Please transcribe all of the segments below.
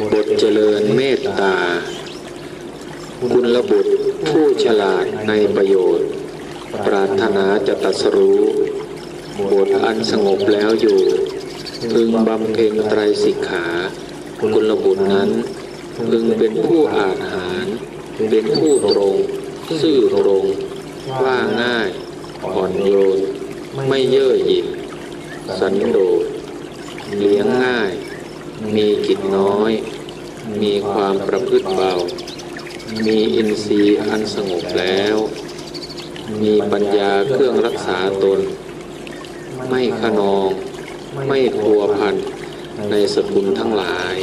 บทเจริญเมตตา คุณระบุตรผู้ฉลาดในประโยชน์ ปรารถนาจะตัสรู้บทอันสงบแล้วอยู่พึงบำเพ็ญไตรสิกขา คุณระบุตรนั้นพึงเป็นผู้อาหาร เป็นผู้ตรง ซื่อตรง ว่าง่าย อ่อนโยน ไม่เย่อหยิ่งสันโดษเลี้ยงง่าย มีกิจน้อย มีความประพฤติเบา มีอินทรีย์อันสงบแล้ว มีปัญญาเครื่องรักษาตน ไม่ขนอง ไม่พัวพันในสกุลทั้งหลาย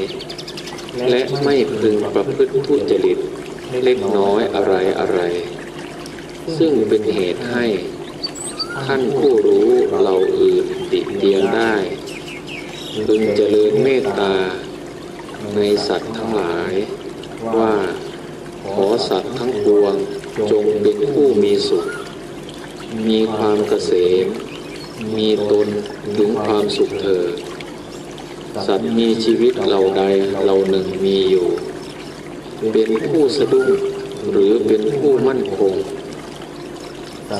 และไม่พึงประพฤติทุจริตเล็กน้อยอะไรอะไร ซึ่งเป็นเหตุให้ท่านผู้รู้เราอื่นติเตียนได้พึงเจริญเมตตา ในสัตว์ทั้งหลาย ว่าขอสัตว์ทั้งปวงจงเป็นผู้มีสุข มีความเกษม มีตนถึงความสุขเถิดสัตว์มีชีวิตเหล่าใดเหล่าหนึ่งมีอยู่ เป็นผู้สะดุ้งหรือเป็นผู้มั่นคง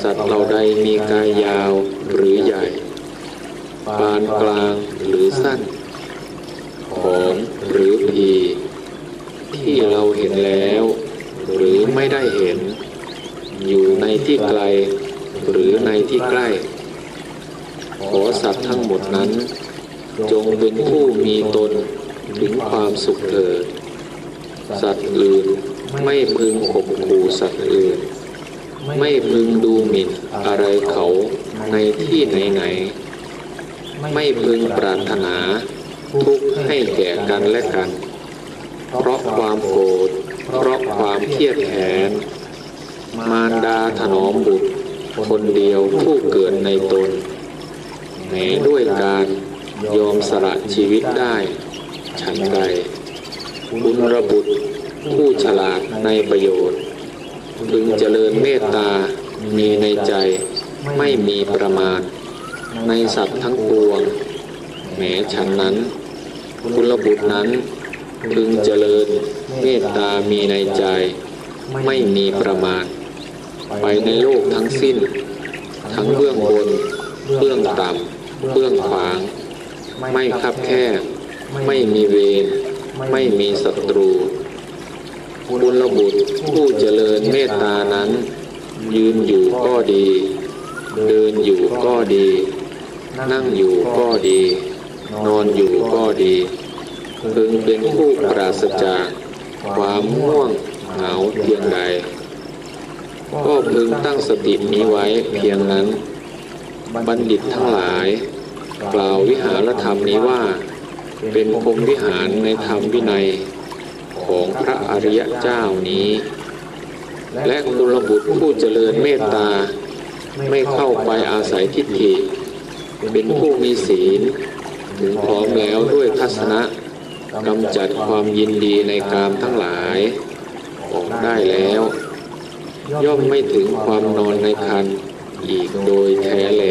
สัตว์เหล่าใดมีกายยาวหรือใหญ่ปานกลางหรือสั้น ของหรือพีที่เราเห็นแล้ว หรือไม่ได้เห็น อยู่ในที่ไกล หรือในที่ใกล้ ขอสัตว์ทั้งหมดนั้น จงเป็นผู้มีตนถึงความสุขเถิดสัตว์อื่นไม่พึงข่มขู่สัตว์อื่น ไม่พึงดูหมิ่นอะไรเขาในที่ไหนๆไม่พึงปรารถนา ทุกข์ให้แก่กันและกัน เพราะความโกรธเพราะความเครียดแค้นมารดาถนอมบุตร คนเดียวผู้เกิดในตนแม้ด้วยการยอมสละชีวิตได้ ฉันใดคุณระบุตรผู้ฉลาดในประโยชน์พึงเจริญเมตตา มีในใจ ไม่มีประมาณ ในสัตว์ทั้งปวงแม้ฉันนั้น คุณระบุตรนั้นพึงเจริญเมตตามีในใจ ไม่มีประมาณ ไปในโลกทั้งสิ้น ทั้งเบื้องบน เบื้องต่ำ เบื้องขวาง ไม่คับแคบไม่มีเวรไม่มีศัตรูบุญบุตรผู้เจริญเมตตานั้น ยืนอยู่ก็ดี เดินอยู่ก็ดี นั่งอยู่ก็ดี นอนอยู่ก็ดีพึงเป็นผู้ปราศจาก ความง่วงเหงาเพียงใด ก็พึงตั้งสตินี้ไว้เพียงนั้น บัณฑิตทั้งหลาย กล่าววิหารธรรมนี้ว่า เป็นพรมวิหารในธรรมวินัย ของพระอริยเจ้านี้ และกุลบุตรผู้เจริญเมตตา ไม่เข้าไปอาศัยทิฏฐิ เป็นผู้มีศีล ถึงพร้อมแล้วด้วยทัศนะกำจัดความยินดีในกามทั้งหลาย ออกได้แล้ว ย่อมไม่ถึงความนอนในคันอีกโดยแท้แล